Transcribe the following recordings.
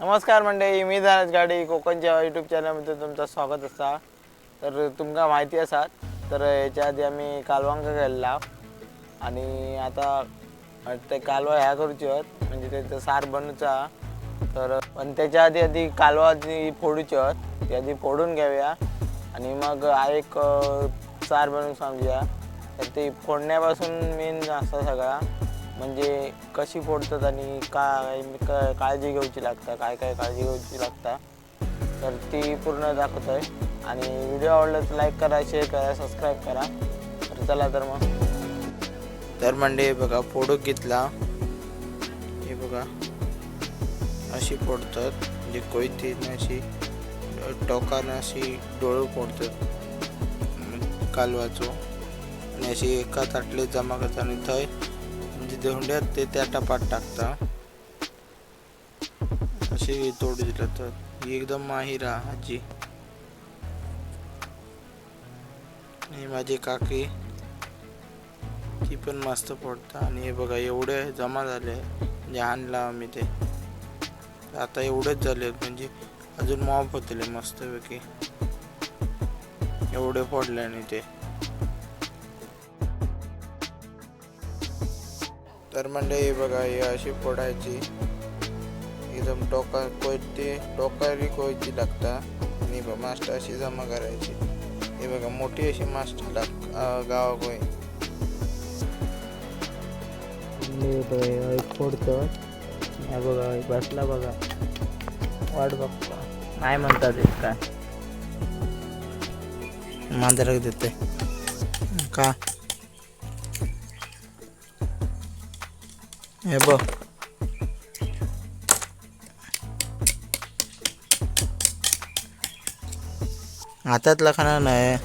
नमस्कार मंडळी मी धनज गाडी कोकणच्या यूट्यूब चॅनलमध्ये तुमचं स्वागत असा तर तुमका माहिती असा तर याच्या आधी आम्ही कालवांक गेलेला. आणि आता ते कालवा ह्या करूची आहोत म्हणजे त्याचं सार बनूचा. तर पण त्याच्या आधी आधी कालवा जी फोडूची आहेत ती आधी फोडून घ्याव्या. आणि मग एक सार बनवून सांगूया. तर ती फोडण्यापासून मेन असतं सगळा. म्हणजे कशी फोडतात आणि काय काळजी घ्यायची लागता काय काय काळजी घ्यायची लागता तर ती पूर्ण दाखवत आहे आणि व्हिडिओ आवडला तर लाईक करा शेअर करा सबस्क्राईब करा. तर चला तर मग. तर म्हणजे बघा फोडो घेतला. हे बघा अशी फोडतात. म्हणजे कोयतीने अशी टोकानं अशी डोळं फोडतात. कालवाचो. आणि अशी एका ताटले जमा करता आणि थंय म्हणजे ते त्या टपात टाकता. अशी तोड दिलं तर एकदम माहीर आहे आजी. आणि माझी काकी ती पण मस्त पडता. आणि हे बघा एवढे जमा झाले म्हणजे आणला आम्ही ते. आता एवढेच झाले म्हणजे अजून मॉप होतले मस्तपैकी. एवढे पडले आणि ते. तर म्हणजे हे बघा हे अशी फोडायची. एकदम टोका कोयती टोकारी कोयती लागता. आणि मास्ट अशी जमा करायची. हे बघा मोठी अशी मास्ट लाग गावाक होय फोडतो. बघा बसला बघा. वाट बघतो. नाही म्हणतात काय. मांजराक देते. का? हे बघ. हातातला खाणार नाही.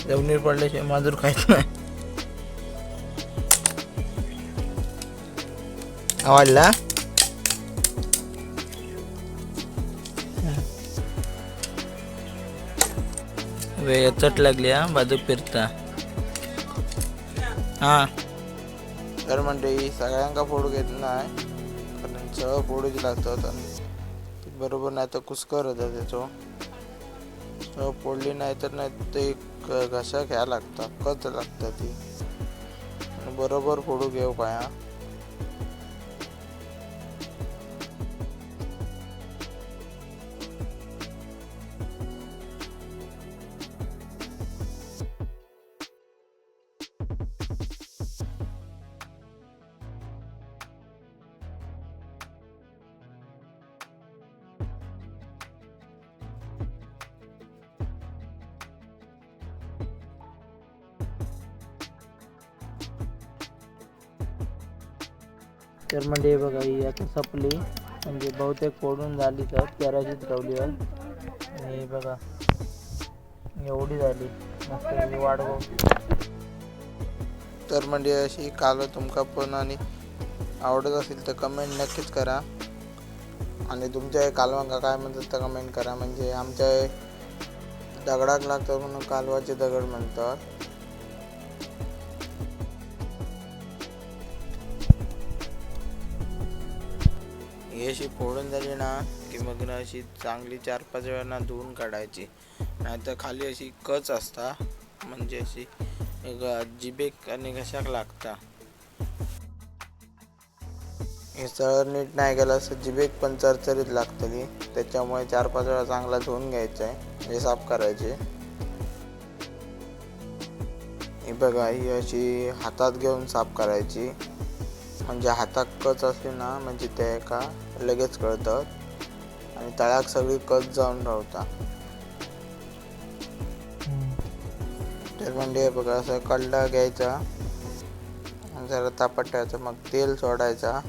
जमिनीवर पडल्याशिवाय माजूर खायच नाही. आवडला वेळ चट लागली हा. बाजू फिरता. हा. तर म्हणजे सगळ्यांका फोडू घेत नाही कारण सगळं फोडूच लागतात आणि बरोबर नाही तर कुसकर होता त्याचो. सगळं फोडली नाही तर नाही ते क- घ्या लागता कच लागतं ती. बरोबर फोडू घेऊ पाया. तर म्हणजे हे बघा ही आता सपली. म्हणजे बहुतेक फोडून झाली तर तेराशीच ठेवली आहे आणि हे बघा एवढी झाली. मस्त वाढव तर म्हणजे अशी काल तुमका पण आणि आवडत असेल तर कमेंट नक्कीच करा. आणि तुमच्या कालवांका काय म्हणतात तर कमेंट करा. म्हणजे आमच्या दगडाक लागतात म्हणून कालवाचे दगड म्हणतात. ही अशी फोडून झाली ना की मग ना अशी चांगली चार पाच वेळा धुवून काढायची. नाहीतर खाली अशी कच असता म्हणजे अशी जिबेक आणि घशाक लागता. हे सरळ नीट नाही गेलं असं जिबेक पण चरचरीत लागतली. त्याच्यामुळे चार पाच वेळा चांगला धुवून घ्यायचं आहे म्हणजे साफ करायचे. ही बघा ही अशी हातात घेऊन साफ करायची. म्हणजे हातात कच असली ना म्हणजे ते एका लगेच कळतात आणि तळ्याक सगळी कच जाऊन रावता तर म्हणजे हे बघा असं कडला घ्यायचा. जरा तापट ठेवायचं मग तेल सोडायचा.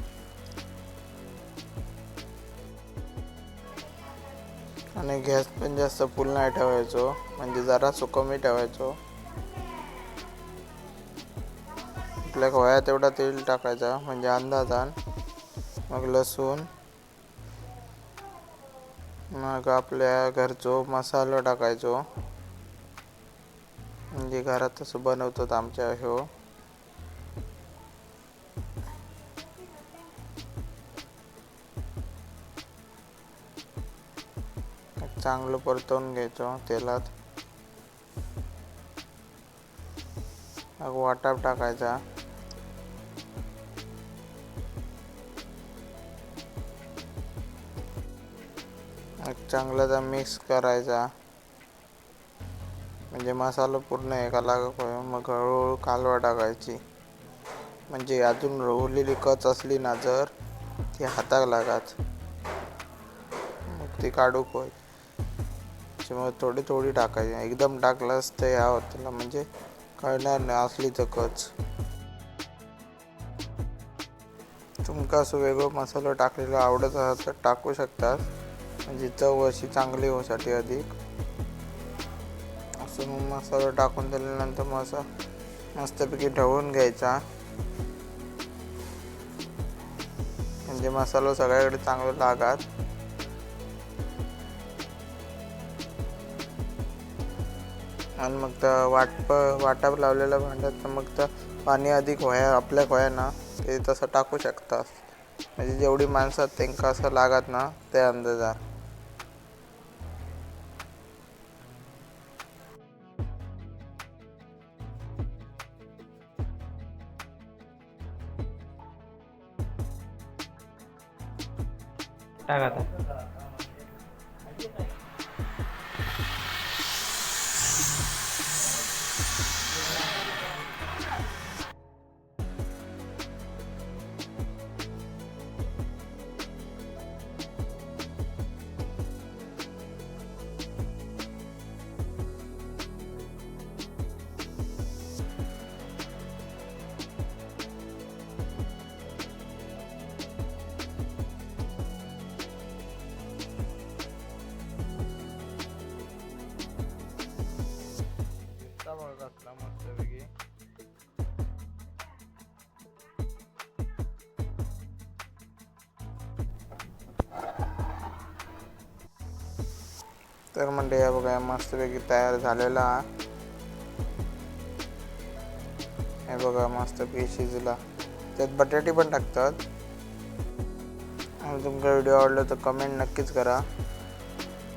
आणि गॅस पण जास्त फुल नाही ठेवायचो. म्हणजे जरा कमी ठेवायचो. आपल्या होया तेवढा तेल टाकायचा म्हणजे अंदाजान मग लसूण मग आपल्या घरचो मसालो टाकायचो. म्हणजे घरात तसं बनवतात आमच्या ह्यो. चांगलं परतवून घ्यायचो तेलात. मग वाटाप टाकायचा. मग चांगलं मिक्स करायचा. म्हणजे मसाला पूर्ण एका लागत मग हळूहळू कालवा टाकायची. म्हणजे अजून रोवलेली कच असली ना जर ती हाताक लागत मग ती काढू होय त्याच्यामुळे थोडी थोडी टाकायची. एकदम टाकलंच तर ह्या होतला म्हणजे कळणार नाही असली तर कच. तुमका असं वेगळं मसाला टाकलेला आवडत असेल तर टाकू शकतात म्हणजे चव अशी चांगली होण्यासाठी अधिक. असं मग मसाला टाकून दिल्यानंतर मग असं मस्तपैकी ढवळून घ्यायचा. म्हणजे मसाला सगळ्याकडे चांगला लागत. आणि मग तर वाटप वाटाप लावलेल्या भांड्यात तर मग तर पाणी अधिक व्हाया आपल्या व्हाय ना ते तसं टाकू शकतात म्हणजे जेवढी माणसं त्यांना त्यांका असं लागत ना त्या अंदाजात टाका आता. तर म्हणजे या बघा मस्तपैकी तयार झालेला. हे बघा मस्तपैकी शिजला. त्यात बटाटे पण टाकतात. आणि तुमचा व्हिडिओ आवडला तर कमेंट नक्कीच करा.